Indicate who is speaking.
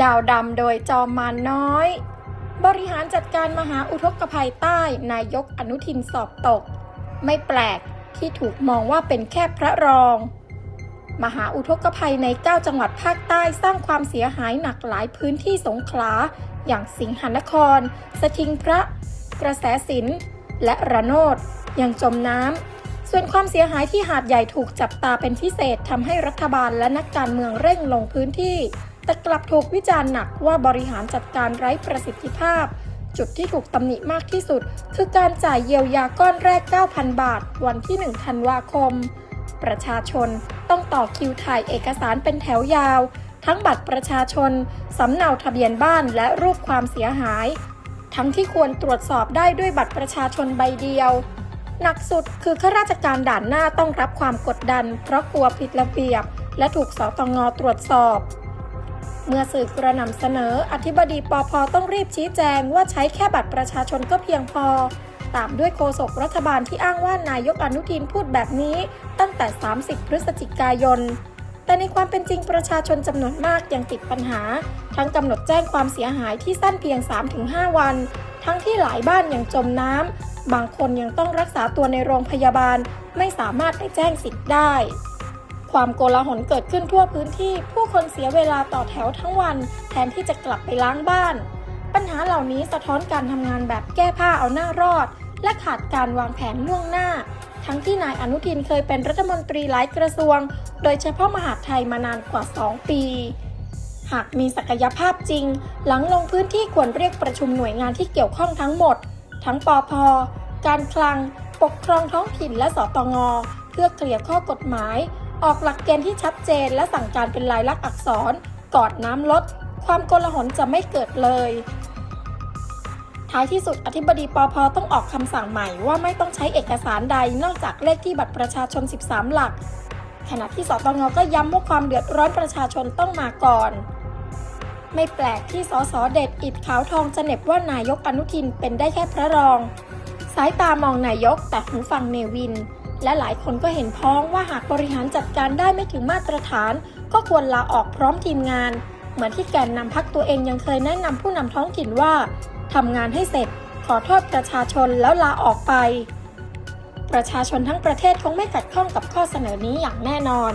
Speaker 1: ดาวดำโดยจอมมานน้อย บริหารจัดการมหาอุทกภัยใต้นายกอนุทินสอบตก ไม่แปลกที่ถูกมองว่าเป็นแค่พระรอง มหาอุทกภัยใน 9 จังหวัดภาคใต้สร้างความเสียหายหนักหลายพื้นที่สงขลา อย่างสิงหนคร สทิงพระ กระแสสินและระโนดยังจมน้ำ ส่วนความเสียหายที่หาดใหญ่ถูกจับตาเป็นพิเศษทำให้รัฐบาลและนักการเมืองเร่งลงพื้นที่ แต่กลับถูกวิจารณ์หนักว่าบริหารจัดการไร้ประสิทธิภาพ จุดที่ถูกตำหนิมากที่สุด คือการจ่ายเยียวยาก้อนแรก 9,000 บาท วันที่ 1 ธันวาคม ประชาชนต้องต่อคิวถ่ายเอกสารเป็นแถวยาว ทั้งบัตรประชาชน สำเนาทะเบียนบ้านและรูปความเสียหาย ทั้งที่ควรตรวจสอบได้ด้วยบัตรประชาชนใบเดียวหนักสุดคือข้าราชการด่านหน้าต้องรับความกดดัน เพราะกลัวผิดระเบียบ และถูกสตงตรวจสอบ เมื่อสื่อกระหน่ำเสนอ อธิบดีปอพต้องรีบชี้แจงว่าใช้แค่บัตรประชาชนก็เพียงพอ ตามด้วยโฆษกรัฐบาลที่อ้างว่านายกอนุทินพูดแบบนี้ ตั้งแต่ 30 พฤศจิกายน แต่ในความเป็นจริงประชาชนจำนวนมากยังติดปัญหา ทั้งกำหนดแจ้งความเสียหายที่สั้นเพียง 3-5 วัน ทั้งที่หลายบ้านยังจมน้ำบางคนยังต้องรักษาตัวในโรงพยาบาล ไม่สามารถไปแจ้งสิทธิ์ได้ ความโกลาหลเกิดขึ้นทั่วพื้นที่ผู้คนเสียเวลาต่อแถวทั้งวัน แทนที่จะกลับไปล้างบ้าน ปัญหาเหล่านี้สะท้อนการทำงานแบบแก้ผ้าเอาหน้ารอด และขาดการวางแผนล่วงหน้า ทั้งที่นายอนุทินเคยเป็นรัฐมนตรีหลายกระทรวง โดยเฉพาะมหาดไทยมานานกว่า 2 ปี หากมีศักยภาพจริง หลังลงพื้นที่ควรเรียกประชุมหน่วยงานที่เกี่ยวข้องทั้งหมด ทั้งปอพการคลัง ปกครองท้องถิ่นและสตงเพื่อเคลียร์ข้อกฎหมาย ออกหลักเกณฑ์ที่ชัดเจน และสั่งการเป็นลายลักษณ์อักษรกอดน้ำลด ความโกลาหลจะไม่เกิดเลย ท้ายที่สุดอธิบดีปอพต้องออกคำสั่งใหม่ว่าไม่ต้องใช้เอกสารใดนอกจากเลขที่บัตรประชาชน 13 หลัก ขณะที่สตงก็ย้ำว่าความเดือดร้อนประชาชนต้องมาก่อน ไม่แปลกที่สสเด็ดอิดขาวทองจะเหน็บว่านายกอนุทินเป็นได้แค่พระรอง สายตามองนายกแต่หูฟังเนวิน และหลายคนก็เห็นพ้องว่าหากบริหารจัดการได้ไม่ถึงมาตรฐาน ก็ควรลาออกพร้อมทีมงาน เหมือนที่แกนนำพักตัวเองยังเคยแนะนำผู้นำท้องถิ่นว่าทำงานให้เสร็จ ขอโทษประชาชนแล้วลาออกไป ประชาชนทั้งประเทศคงไม่ขัดข้องกับข้อเสนอนี้อย่างแน่นอน